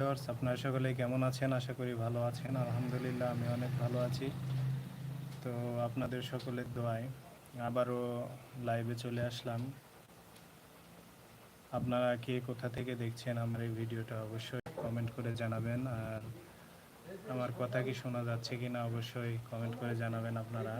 Viewers, আপনারা সকলে কেমন আছেন? আশা করি ভালো আছেন। আলহামদুলিল্লাহ, আমি অনেক ভালো আছি। তো আপনাদের সকলের দোয়ায় আবারও লাইভে চলে আসলাম। আপনারা কে কোথা থেকে দেখছেন আমার এই ভিডিওটা অবশ্যই কমেন্ট করে জানাবেন। আর আমার কথা কি শোনা যাচ্ছে কি না অবশ্যই কমেন্ট করে জানাবেন আপনারা।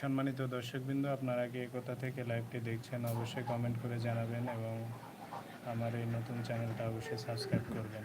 সম্মানিত দর্শকবৃন্দ, আপনারা কি কোথা থেকে লাইভটি দেখছেন অবশ্যই কমেন্ট করে জানাবেন এবং আমার এই নতুন চ্যানেলটা অবশ্যই সাবস্ক্রাইব করবেন।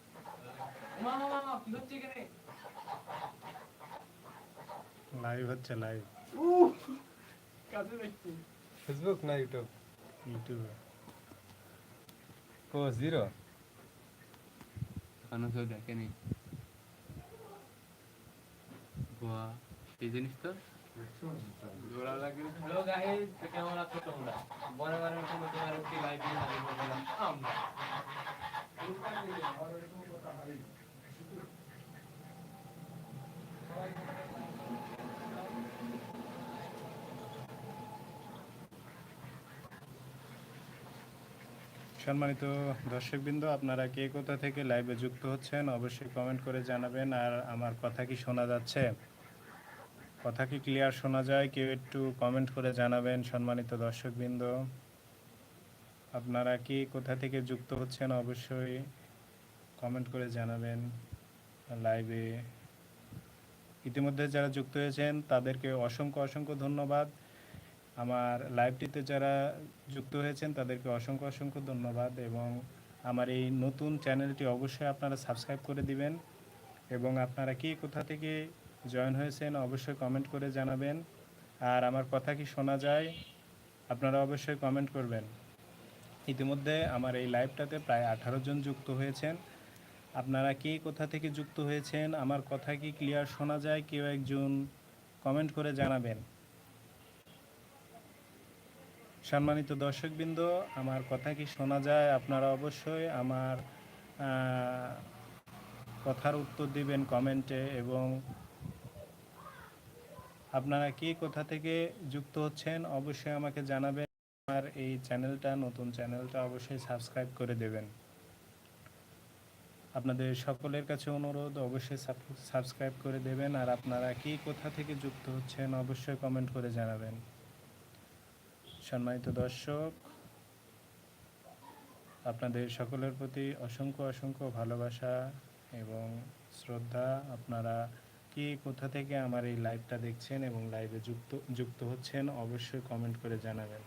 মামা কি লাইভ হচ্ছে লাইভ কাজে দেখছি ফেসবুক না ইউটিউব ইউটিউবে ও জিরো এখনও কেউ দেখেনি বাহ এই জিনিস তো জোড়া লাগে হ্যালো গাইস কেমন আছো তোমরা? বরাবরের মতো আর একটি লাইভ নিয়ে হাজির আমরা। সম্মানিত দর্শকবৃন্দ, আপনারা কে কোথা থেকে লাইভে যুক্ত হচ্ছেন অবশ্যই কমেন্ট করে জানাবেন। আর আমার কথা কি শোনা যাচ্ছে? কথা কি ক্লিয়ার শোনা যায়? কেউ একটু কমেন্ট করে জানাবেন, সম্মানিত দর্শকবৃন্দ। আপনারা কি কোথা থেকে যুক্ত হচ্ছেন অবশ্যই কমেন্ট করে জানাবেন লাইভে ইতিমধ্যে যারা যুক্ত হয়েছেন, তাদেরকে অসংখ্য অসংখ্য ধন্যবাদ। আমার লাইভটিতে যারা যুক্ত হয়েছেন, তাদেরকে অসংখ্য অসংখ্য ধন্যবাদ এবং আমার এই নতুন চ্যানেলটি অবশ্যই আপনারা সাবস্ক্রাইব করে দিবেন এবং আপনারা কি কোথা থেকে জয়েন হয়েছেন অবশ্যই কমেন্ট করে জানাবেন। আর আমার কথা কি শোনা যায়? আপনারা অবশ্যই কমেন্ট করবেন। ইতিমধ্যে আমার এই লাইভটাতে প্রায় আঠারো জন যুক্ত হয়েছেন। আপনারা কে কোথা থেকে যুক্ত হয়েছেন? আমার কথা কি ক্লিয়ার শোনা যায়? কেউ একজন কমেন্ট করে জানাবেন। সম্মানিত দর্শকবৃন্দ, আমার কথা কি শোনা যায়? আপনারা অবশ্যই আমার কথার উত্তর দিবেন কমেন্টে এবং আপনারা কি কোথা থেকে যুক্ত হচ্ছেন অবশ্যই আমাকে জানাবেন। আমার এই চ্যানেলটা, নতুন চ্যানেলটা অবশ্যই সাবস্ক্রাইব করে দেবেন। আপনাদের সকলের কাছে অনুরোধ, অবশ্যই সাবস্ক্রাইব করে দেবেন। আর আপনারা কি কোথা থেকে যুক্ত হচ্ছেন, অবশ্যই কমেন্ট করে জানাবেন। সম্মানিত দর্শক, আপনাদের সকলের প্রতি অসংখ্য অসংখ্য ভালোবাসা এবং শ্রদ্ধা। আপনারা কি কোথা থেকে আমার এই লাইভটা দেখছেন এবং লাইভে যুক্ত যুক্ত হচ্ছেন, অবশ্যই কমেন্ট করে জানাবেন।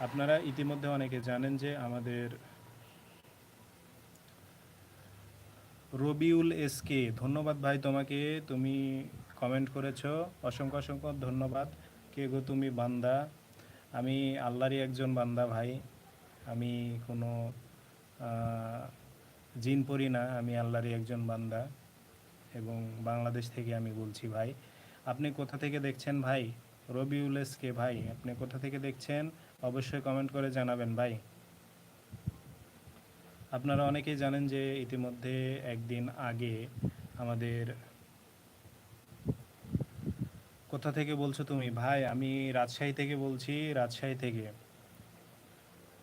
আপনারা ইতিমধ্যে অনেকে জানেন যে আমাদের রবিউল এসকে ধন্যবাদ ভাই তোমাকে, তুমি কমেন্ট করেছ। অসংখ্য অসংখ্য ধন্যবাদ। কে গো তুমি বান্দা? আমি আল্লাহরই একজন বান্দা ভাই। আমি কোনো জিন পড়ি না, আমি আল্লাহরই একজন বান্দা। এবং বাংলাদেশ থেকে আমি বলছি ভাই। আপনি কোথা থেকে দেখছেন ভাই? রবিউল এসকে ভাই, আপনি কোথা থেকে দেখছেন? অবশ্যই কমেন্ট করে জানাবেন, ভাই। আপনারা অনেকেই জানেন যে ইতিমধ্যে একদিন আগে আমাদের কোথা থেকে বলছো তুমি? ভাই, আমি রাজশাহী থেকে বলছি, রাজশাহী থেকে।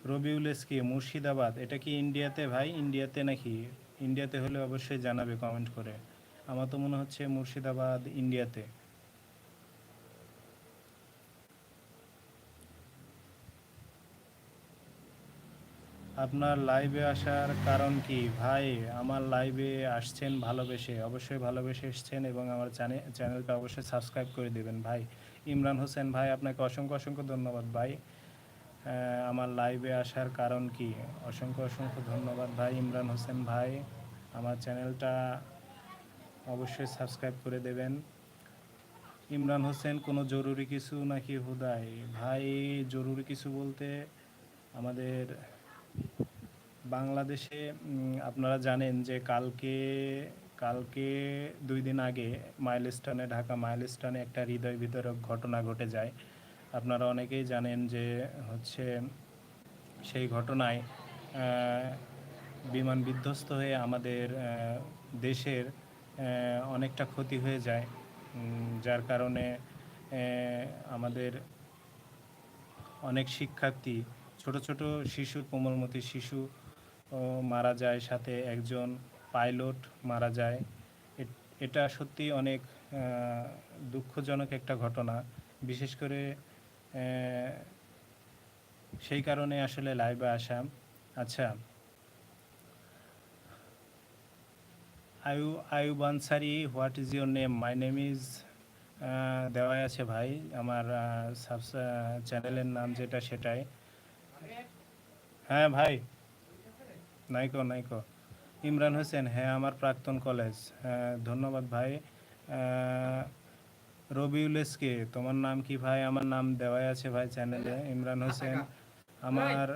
রবিউল এসকে, মুর্শিদাবাদ, এটা কি ইন্ডিয়াতে ভাই? ইন্ডিয়াতে নাকি? ইন্ডিয়াতে হলে অবশ্যই জানাবে কমেন্ট করে। আমার তো মনে হচ্ছে মুর্শিদাবাদ ইন্ডিয়াতে আপনার লাইভে আসার কারণ কি? ভাই, আমার লাইভে আসছেন, ভালোবেসে। অবশ্যই ভালোবেসে এসছেন এবং আমার চ্যানে- চ্যানেলটা অবশ্যই সাবস্ক্রাইব করে দেবেন। ভাই, ইমরান হোসেন, ভাই, আপনাকে অসংখ্য অসংখ্য ধন্যবাদ, ভাই। আমার লাইভে আসার কারণ কি? অসংখ্য অসংখ্য ধন্যবাদ, ভাই, ইমরান হোসেন, ভাই। আমার চ্যানেলটা অবশ্যই সাবস্ক্রাইব করে দেবেন। ইমরান হোসেন, কোনো জরুরি কিছু নাকি হুদাই ভাই, জরুরি কিছু বলতে আমাদের বাংলাদেশে আপনারা জানেন যে কালকে কালকে দুই দিন আগে মাইলস্টোনে, ঢাকা মাইলস্টোনে একটা হৃদয় বিতরক ঘটনা ঘটে যায়। আপনারা অনেকেই জানেন যে হচ্ছে সেই ঘটনায় বিমান বিধ্বস্ত হয়ে আমাদের দেশের অনেকটা ক্ষতি হয়ে যায়। যার কারণে আমাদের অনেক শিক্ষার্থী ছোট ছোট শিশু, কোমলমতি শিশু মারা যায়, সাথে একজন পাইলট মারা যায়। এটা সত্যি অনেক দুঃখজনক একটা ঘটনা। বিশেষ করে সেই কারণে আসলে লাইভে আসা। আচ্ছা। আয়ু Ayub Bansari what is your name my name is দেওয়াই আছে ভাই। আমার চ্যানেলের নাম যেটা সেটাই। হ্যাঁ ভাই। নাইকো নাইকো। ইমরান হোসেন হ্যাঁ আমার প্রাক্তন কলেজ। হ্যাঁ ধন্যবাদ ভাই। আহ, রবিউল এসকে তোমার নাম কি ভাই? আমার নাম দেওয়াই আছে ভাই চ্যানেলে। ইমরান হোসেন আমার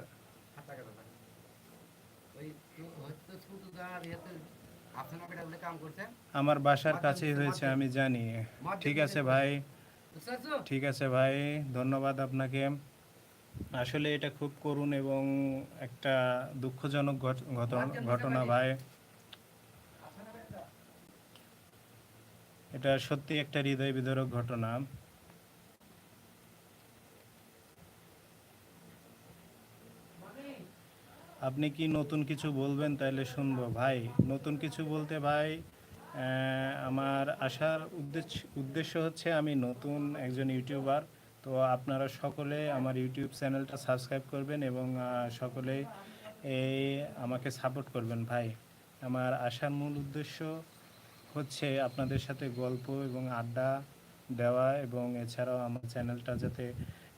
আমার বাসার কাছেই হয়েছে আমি জানি। ঠিক আছে ভাই। ঠিক আছে ভাই ধন্যবাদ আপনাকে। আসলে এটা খুব করুণ এবং একটা দুঃখজনক ঘটনা ভাই। এটা সত্যি একটা হৃদয় বিদারক ঘটনা। আপনি কি নতুন কিছু বলবেন? তাহলে শুনব। ভাই নতুন কিছু বলতে ভাই আহ, আমার আসার উদ্দেশ্য উদ্দেশ্য হচ্ছে আমি নতুন একজন ইউটিউবার। তো আপনারা সকলে আমার ইউটিউব চ্যানেলটা সাবস্ক্রাইব করবেন এবং সকলে এই আমাকে সাপোর্ট করবেন। ভাই, আমার আসার মূল উদ্দেশ্য হচ্ছে আপনাদের সাথে গল্প এবং আড্ডা দেওয়া এবং এছাড়াও আমার চ্যানেলটা যাতে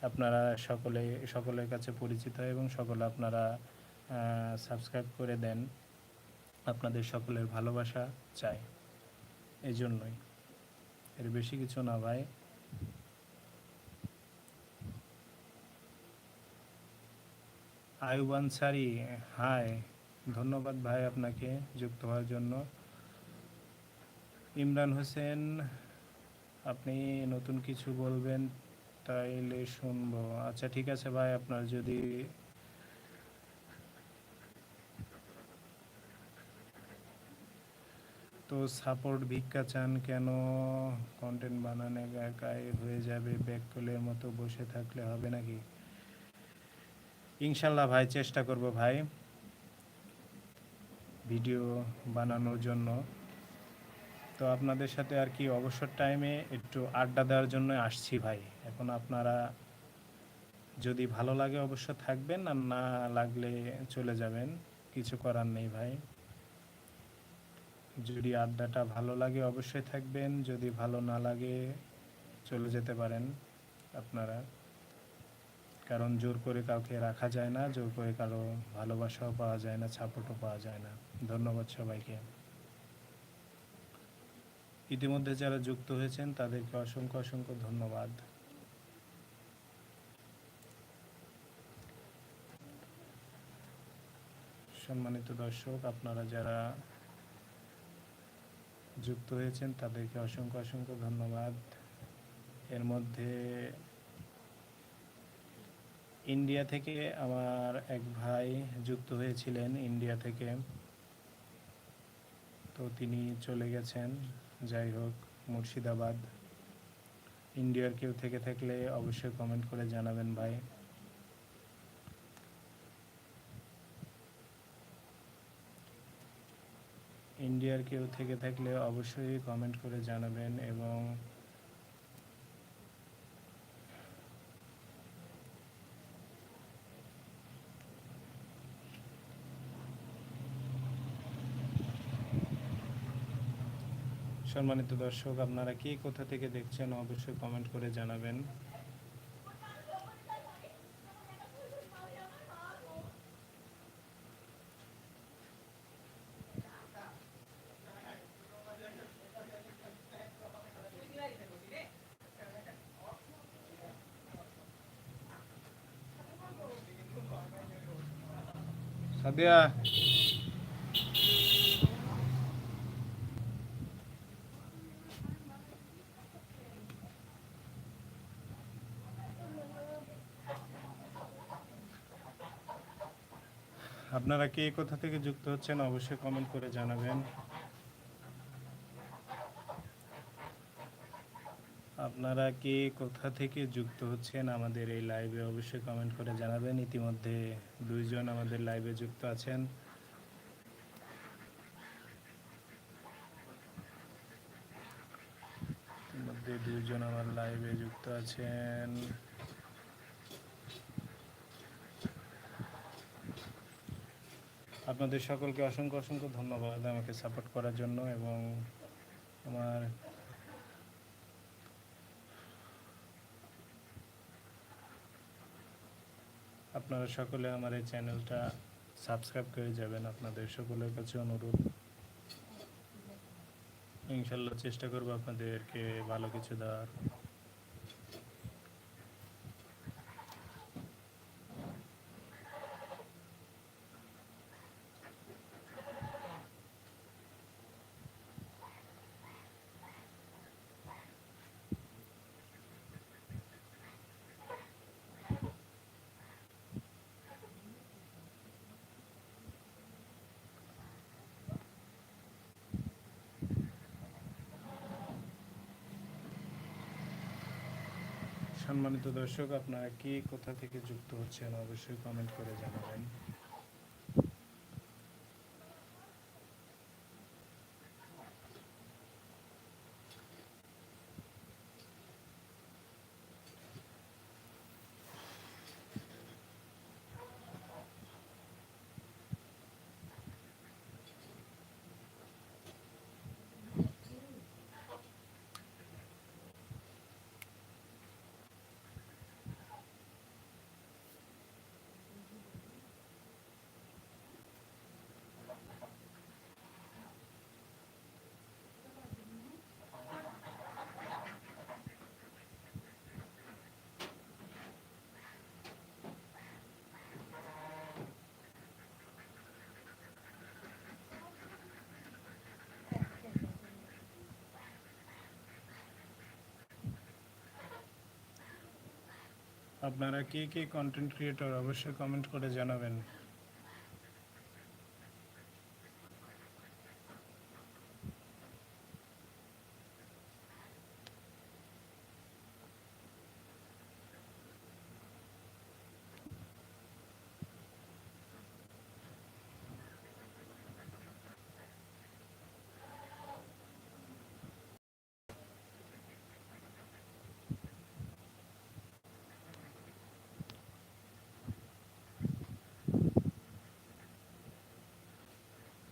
আপনারা সকলে, সকলের কাছে পরিচিত হয় এবং সকলে আপনারা সাবস্ক্রাইব করে দেন। আপনাদের সকলের ভালোবাসা চাই। এই জন্যই এর বেশি কিছু না ভাই। আয়ুব আনসারি হাই ধন্যবাদ ভাই আপনাকে যুক্ত হওয়ার জন্য। ইমরান হোসেন, আপনি নতুন কিছু বলবেন তাইলে শুনব। আচ্ছা ঠিক আছে ভাই, আপনার যদি তো সাপোর্ট ভিক্ষা চান কেন? কন্টেন্ট বানানো একাই হয়ে যাবে ব্যাক কলের মতো বসে থাকলে হবে নাকি? ইনশাল্লাহ ভাই, চেষ্টা করব ভাই ভিডিও বানানোর জন্য। তো আপনাদের সাথে আর কি অবসর টাইমে একটু আড্ডা দেওয়ার জন্য আসছি ভাই। এখন আপনারা যদি ভালো লাগে অবশ্য থাকবেন, আর না লাগলে চলে যাবেন। কিছু করার নেই ভাই। যদি আড্ডাটা ভালো লাগে অবশ্যই থাকবেন, যদি ভালো না লাগে চলে যেতে পারেন আপনারা। কারণ জোর করে কাউকে রাখা যায় না, জোর করে কারও ভালোবাসাও পাওয়া যায় না, সাপোর্টও পাওয়া যায় না। ধন্যবাদ সবাইকে। ইতিমধ্যে যারা যুক্ত হয়েছেন, তাদেরকে অসংখ্য অসংখ্য ধন্যবাদ। সম্মানিত দর্শক, আপনারা যারা যুক্ত হয়েছেন, তাদেরকে অসংখ্য অসংখ্য ধন্যবাদ। এর মধ্যে ইন্ডিয়া থেকে আমার এক ভাই যুক্ত হয়েছিলেন ইন্ডিয়া থেকে। তো তিনি চলে গেছেন। যাই হোক, মুর্শিদাবাদ। ইন্ডিয়ার কেউ থেকে থাকলে অবশ্যই কমেন্ট করে জানাবেন ভাই। ইন্ডিয়ার কেউ থেকে থাকলে অবশ্যই কমেন্ট করে জানাবেন এবং সম্মানিত দর্শক আপনারা কি কোথা থেকে দেখছেন অবশ্যই কমেন্ট করে জানাবেন। সাদিয়া আপনারা কে কোথা থেকে যুক্ত হচ্ছেন অবশ্যই কমেন্ট করে জানাবেন। আপনারা কে কোথা থেকে যুক্ত হচ্ছেন আমাদের এই লাইভে অবশ্যই কমেন্ট করে জানাবেন। ইতিমধ্যে দুইজন আমাদের লাইভে যুক্ত আছেন। ইতিমধ্যে দুইজন আমার লাইভে যুক্ত আছেন। আপনাদের সকলকে অসংখ্য অসংখ্য ধন্যবাদ আমাকে সাপোর্ট করার জন্য এবং আমার আপনারা সকলে আমার এই চ্যানেলটা সাবস্ক্রাইব করে যাবেন। আপনাদের সকলের কাছে অনুরোধ। ইনশাল্লাহ চেষ্টা করব আপনাদেরকে ভালো কিছু দেওয়ার। সম্মানিত দর্শক আপনারা কি কোথা থেকে যুক্ত হচ্ছেন অবশ্যই কমেন্ট করে জানাবেন। আপনারা কে কে কন্টেন্ট ক্রিয়েটর অবশ্যই কমেন্ট করে জানাবেন।